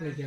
লেগে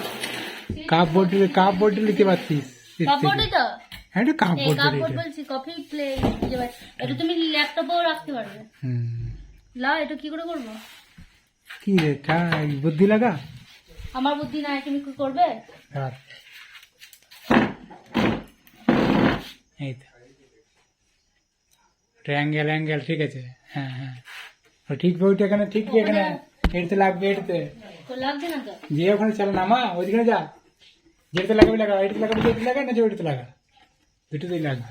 cup board cup board লিখতে পারতিস এর থেকে। তো হ্যাঁ এটা কাপ এই বোর্ড বলছি কফি প্লে এটা তুমি ল্যাপটপেও রাখতে পারবে। হুম। লাও এটা কি করে করব? কি রে তা- বুদ্ধি লাগা? আমার বুদ্ধি নাই তুমি কি করবে? আর এই তো। ট্রায়াঙ্গেল অ্যাঙ্গেল ঠিক আছে। হ্যাঁ হ্যাঁ। ঠিক বইটা এখানে ঠিক এখানে? এটাতে লাগবে এটাতে। না তো? যে ওখানে চলে নামা ওইদিকে যা। যেটাতে লাগাবি লাগা এটাতে লাগাবি যেটাতে লাগা না যে ওইটাতে লাগা দুটোতেই লাগবে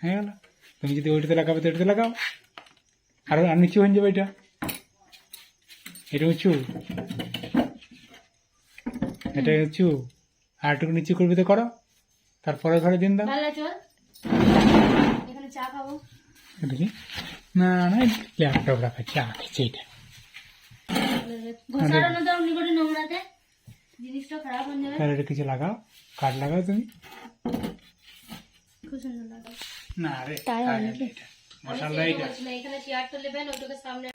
হয়ে গেল তুমি যদি ওইটাতে লাগাবে তো এটাতে লাগাও আর আর নিচু হয়ে যাবে এটা এটা উঁচু এটা উঁচু আর একটু নিচু করবি তো করো তারপরে ঘরে দিন দাও না না ল্যাপটপ রাখা চা খেয়েছে এটা ঘষারও না দাও নিকটে নোংরাতে জিনিসটা খারাপ হয়ে যাবে। আর কিছু লাগাও কাঠ লাগাও তুমি। খুব সুন্দর লাগে না রে তাই হয় তাই নাকি? এটা এখানে চেয়ার তো নেবেন ওটাকে সামনে